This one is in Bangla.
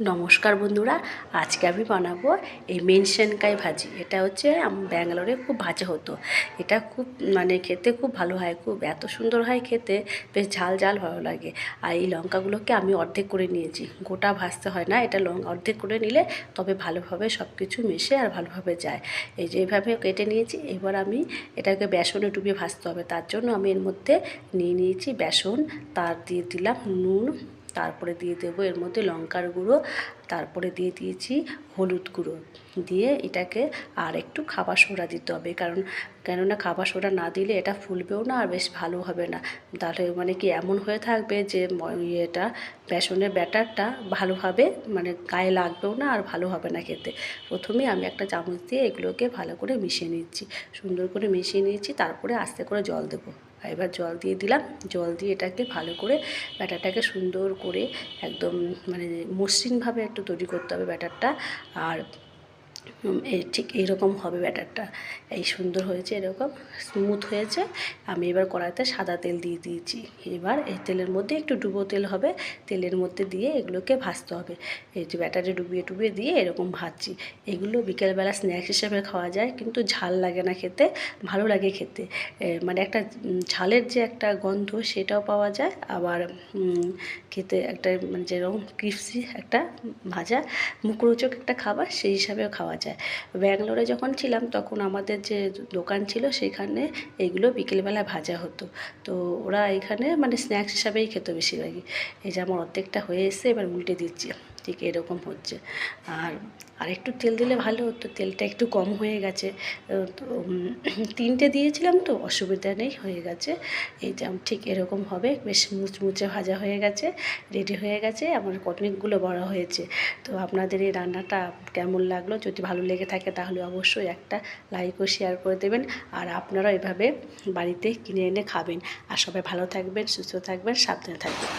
নমস্কার বন্ধুরা, আজকে আমি বানাবো এই মেনশনকাই ভাজি। এটা হচ্ছে ব্যাঙ্গালোরে খুব ভাজা হতো। এটা খুব মানে খেতে খুব ভালো হয়, খুব এত সুন্দর হয় খেতে, বেশ ঝাল ঝাল ভালো লাগে। আর এই লঙ্কাগুলোকে আমি অর্ধেক করে নিয়েছি, গোটা ভাজতে হয় না, এটা লঙ্কা অর্ধেক করে নিলে তবে ভালোভাবে সব কিছু মিশে আর ভালোভাবে যায়। এই যে এইভাবে কেটে নিয়েছি, এবার আমি এটাকে বেসনে ডুবিয়ে ভাজতে হবে। তার জন্য আমি এর মধ্যে নিয়ে নিয়েছি বেসন, তার দিয়ে দিলাম নুন তারপরে দিয়ে দেবো এর মধ্যে লঙ্কার গুঁড়ো, তারপরে দিয়ে দিয়েছি হলুদ গুঁড়ো। দিয়ে এটাকে আর একটু খাবার সোডা দিতে হবে, কারণ কেননা খাবার সোডা না দিলে এটা ফুলবেও না আর বেশ ভালো হবে না। তাহলে মানে কি এমন হয়ে থাকবে যে ইয়েটা, বেসনের ব্যাটারটা ভালোভাবে মানে গায়ে লাগবেও না আর ভালো হবে না খেতে। প্রথমে আমি একটা চামচ দিয়ে এগুলোকে ভালো করে মিশিয়ে নিচ্ছি। সুন্দর করে মিশিয়ে নিয়েছি, তারপরে আস্তে করে জল দেবো। এবার জল দিয়ে দিলাম। জল দিয়ে এটাকে ভালো করে ব্যাটারটাকে সুন্দর করে একদম মানে মসৃণভাবে একটু তৈরি করতে হবে ব্যাটারটা। আর ঠিক এইরকম হবে ব্যাটারটা। এই সুন্দর হয়েছে, এরকম স্মুথ হয়েছে। আমি এবার কড়াইতে সাদা তেল দিয়ে দিয়েছি। এবার এই তেলের মধ্যে একটু ডুবো তেল হবে। তেলের মধ্যে দিয়ে এগুলোকে ভাজতে হবে। এই যে ব্যাটারে ডুবিয়ে ডুবিয়ে দিয়ে এরকম ভাজছি। এগুলো বিকেলবেলা স্ন্যাক্স হিসেবে খাওয়া যায়, কিন্তু ঝাল লাগে না খেতে, ভালো লাগে খেতে। মানে একটা ঝালের যে একটা গন্ধ সেটাও পাওয়া যায়। আবার খেতে একটা মানে যেরকম ক্রিপসি একটা ভাজা, মুখরোচক একটা খাবার, সেই হিসাবেও খাওয়া যায়। ব্যাঙ্গালোরে যখন ছিলাম তখন আমাদের যে দোকান ছিল সেখানে এগুলো বিকেলবেলা ভাজা হতো। তো ওরা এখানে মানে স্ন্যাক্স হিসাবেই খেত বেশিরভাগই। এই যে আমার অর্ধেকটা হয়ে এসে এবার উল্টে দিচ্ছি। ঠিক এরকম হচ্ছে। আর আর একটু তেল দিলে ভালো হতো, তেলটা একটু কম হয়ে গেছে। তো তিনটে দিয়েছিলাম তো, অসুবিধা নেই, হয়ে গেছে। এই ঠিক এরকম হবে। বেশ মুচমুচে ভাজা হয়ে গেছে রেডি হয়ে গেছে। আমার অনেকগুলো বড় হয়েছে। তো আপনাদের এই রান্নাটা কেমন লাগল? যদি ভালো লেগে থাকে তাহলে অবশ্যই একটা লাইক ও শেয়ার করে দেবেন। আর আপনারা এভাবে বাড়িতে কিনে এনে খাবেন। আর সবাই ভালো থাকবেন, সুস্থ থাকবেন, সাবধানে থাকবেন।